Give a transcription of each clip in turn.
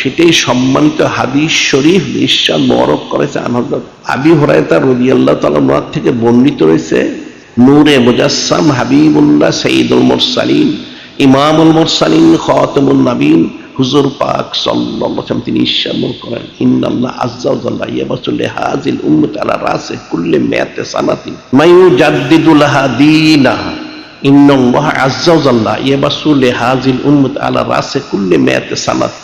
সেটাই সম্মানিত হাদিস শরীফ বিশ্বাস মরক করেছে আবি হরায়তা রবি আল্লাহ তালার থেকে বর্ণিত রয়েছে, নূরে মুজাসসাম হাবিবুল্লাহ সঈদুল মোরসালিন, ইমামুল মোরসালিন খতমুল নবীন হুজুর পাক ওয়াসাল্লাম তিনি ইরশাদ করেন, ইন্নাল্লাহ আজ্জা ওয়া জাল্লা ইয়াবাসু লিহাযিল উম্মত আলা রাসি কুল্লি মিয়াতি সানাতিন মায়ু জাদ্দিদু লাহা দীনাহা ইন্নাল্লাহ আজ্জা ওয়া জাল্লা ইয়াবাসু লিহাযিল উম্মত আলা রাসি কুল্লি মিয়াতি সানাত।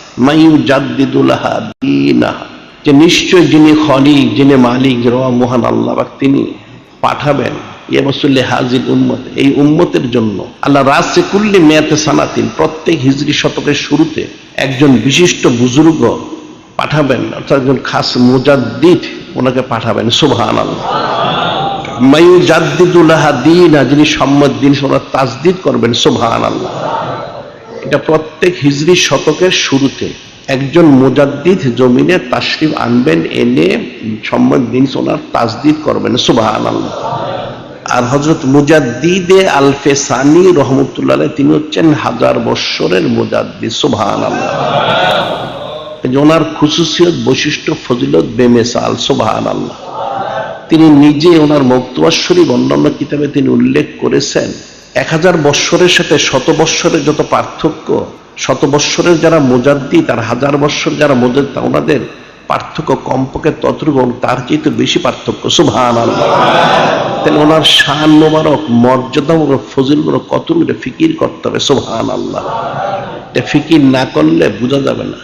যে নিশ্চয় যিনি খলিক, যিনি মালিক মহান আল্লাহ তিনি পাঠাবেন হাজির উম্মত। এই উম্মতের জন্য আল্লাহ রাসে কুল্লি মেয়াতে সানাতিন প্রত্যেক শতকের শুরুতে একজন বিশিষ্ট বুজুর্গ পাঠাবেন, অর্থাৎ একজন খাস মুজাদ্দিদ ওনাকে পাঠাবেন সুবহান আল্লাহ দিন, যিনি সম্মত দিন ওনার তাজদিদ করবেন সুবহান আল্লাহ এটা প্রত্যেক হিজরি শতকের শুরুতে একজন মুজাদ্দিদ জমিনে তাশরিফ আনবেন, এনে সম্মত দিন ওনার তাজদিদ করবেন আল্লাহ আর হজরত মুজাদ্দিদে আলফে সানি রহমতুল্লাহ, তিনি হচ্ছেন হাজার বৎসরের মুজাদ্দিদ আল্লাহ ওনার খুশুসিয়ত বৈশিষ্ট্য, ফজিলত, বেমেসাল সুবহান আল্লাহ তিনি নিজে ওনার মক্তবাশ্বরী অন্যান্য কিতাবে তিনি উল্লেখ করেছেন এক হাজার বৎসরের সাথে শত বৎসরের যত পার্থক্য, শত বৎসরের যারা মোজাদ্দি, তার হাজার বৎসর যারা মোজাদ ওনাদের পার্থক্য কমপক্ষে ততটুকু তার চেয়ে বেশি পার্থক্য। সুভান তাহলে ওনার শান মোবারক মর্যাদা মোবারক ফজিল মোবারক কতটুকু ফিকির করতে হবে? সুভান আল্লাহ এটা ফিকির না করলে বোঝা যাবে না।